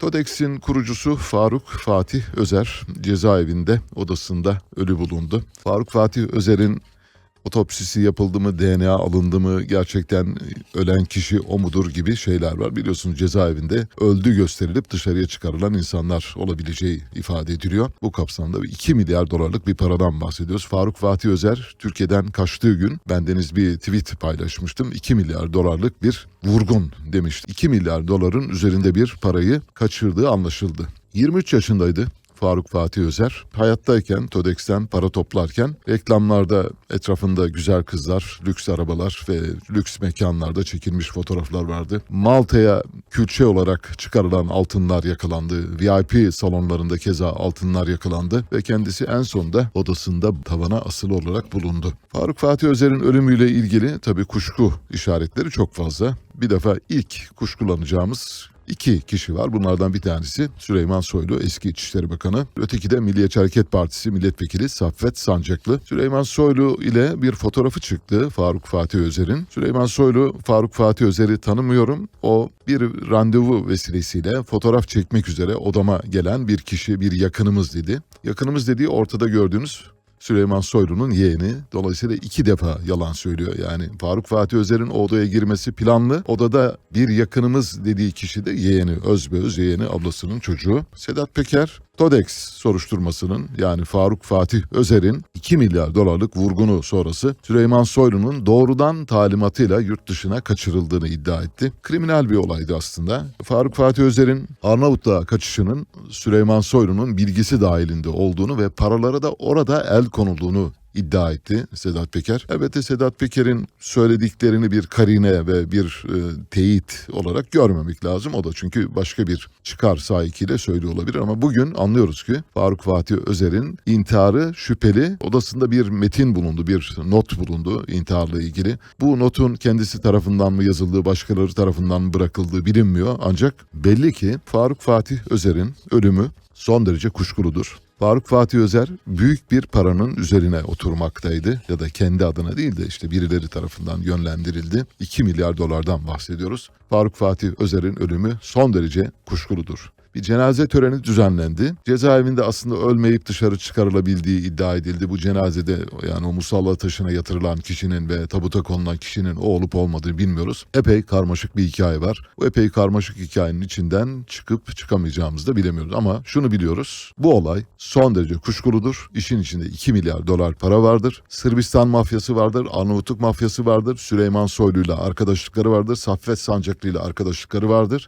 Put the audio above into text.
TODEX'in kurucusu Faruk Fatih Özer cezaevinde odasında ölü bulundu. Faruk Fatih Özer'in otopsisi yapıldı mı, DNA alındı mı, gerçekten ölen kişi o mudur gibi şeyler var. Biliyorsunuz cezaevinde öldü gösterilip dışarıya çıkarılan insanlar olabileceği ifade ediliyor. Bu kapsamda 2 milyar dolarlık bir paradan bahsediyoruz. Faruk Fatih Özer Türkiye'den kaçtığı gün bendeniz bir tweet paylaşmıştım. 2 milyar dolarlık bir vurgun demişti. 2 milyar doların üzerinde bir parayı kaçırdığı anlaşıldı. 23 yaşındaydı. Faruk Fatih Özer hayattayken TODEX'ten para toplarken reklamlarda etrafında güzel kızlar, lüks arabalar ve lüks mekanlarda çekilmiş fotoğraflar vardı. Malta'ya külçe olarak çıkarılan altınlar yakalandı. VIP salonlarında keza altınlar yakalandı ve kendisi en sonunda odasında tavana asılı olarak bulundu. Faruk Fatih Özer'in ölümüyle ilgili tabii kuşku işaretleri çok fazla. Bir defa ilk kuşkulanacağımız İki kişi var. Bunlardan bir tanesi Süleyman Soylu eski İçişleri Bakanı. Öteki de Milliyetçi Hareket Partisi milletvekili Saffet Sancaklı. Süleyman Soylu ile bir fotoğrafı çıktı Faruk Fatih Özer'in. Süleyman Soylu Faruk Fatih Özer'i tanımıyorum. O bir randevu vesilesiyle fotoğraf çekmek üzere odama gelen bir kişi, bir yakınımız dedi. Yakınımız dediği ortada gördüğünüz Süleyman Soylu'nun yeğeni. Dolayısıyla iki defa yalan söylüyor. Yani Faruk Fatih Özer'in odaya girmesi planlı. Odada bir yakınımız dediği kişi de yeğeni, özbeöz yeğeni ablasının çocuğu. Sedat Peker, TODEX soruşturmasının yani Faruk Fatih Özer'in 2 milyar dolarlık vurgunu sonrası Süleyman Soylu'nun doğrudan talimatıyla yurt dışına kaçırıldığını iddia etti. Kriminal bir olaydı aslında. Faruk Fatih Özer'in Arnavutluğa kaçışının Süleyman Soylu'nun bilgisi dahilinde olduğunu ve paralara da orada el konulduğunu iddia etti Sedat Peker. Elbette Sedat Peker'in söylediklerini bir karine ve bir e, teyit olarak görmemek lazım. O da çünkü başka bir çıkar sahikiyle söylüyor olabilir ama bugün anlıyoruz ki Faruk Fatih Özer'in intiharı şüpheli. Odasında bir metin bulundu, bir not bulundu intiharla ilgili. Bu notun kendisi tarafından mı yazıldığı, başkaları tarafından mı bırakıldığı bilinmiyor. Ancak belli ki Faruk Fatih Özer'in ölümü son derece kuşkuludur. Faruk Fatih Özer büyük bir paranın üzerine oturmaktaydı ya da kendi adına değil de işte birileri tarafından yönlendirildi. 2 milyar dolardan bahsediyoruz. Faruk Fatih Özer'in ölümü son derece kuşkuludur. Bir cenaze töreni düzenlendi. Cezaevinde aslında ölmeyip dışarı çıkarılabildiği iddia edildi. Bu cenazede yani o musalla taşına yatırılan kişinin ve tabuta konulan kişinin o olup olmadığını bilmiyoruz. Epey karmaşık bir hikaye var. Bu epey karmaşık hikayenin içinden çıkıp çıkamayacağımızı da bilemiyoruz. Ama şunu biliyoruz. Bu olay son derece kuşkuludur. İşin içinde 2 milyar dolar para vardır. Sırbistan mafyası vardır. Arnavutluk mafyası vardır. Süleyman Soylu ile arkadaşlıkları vardır. Saffet Sancaklı ile arkadaşlıkları vardır.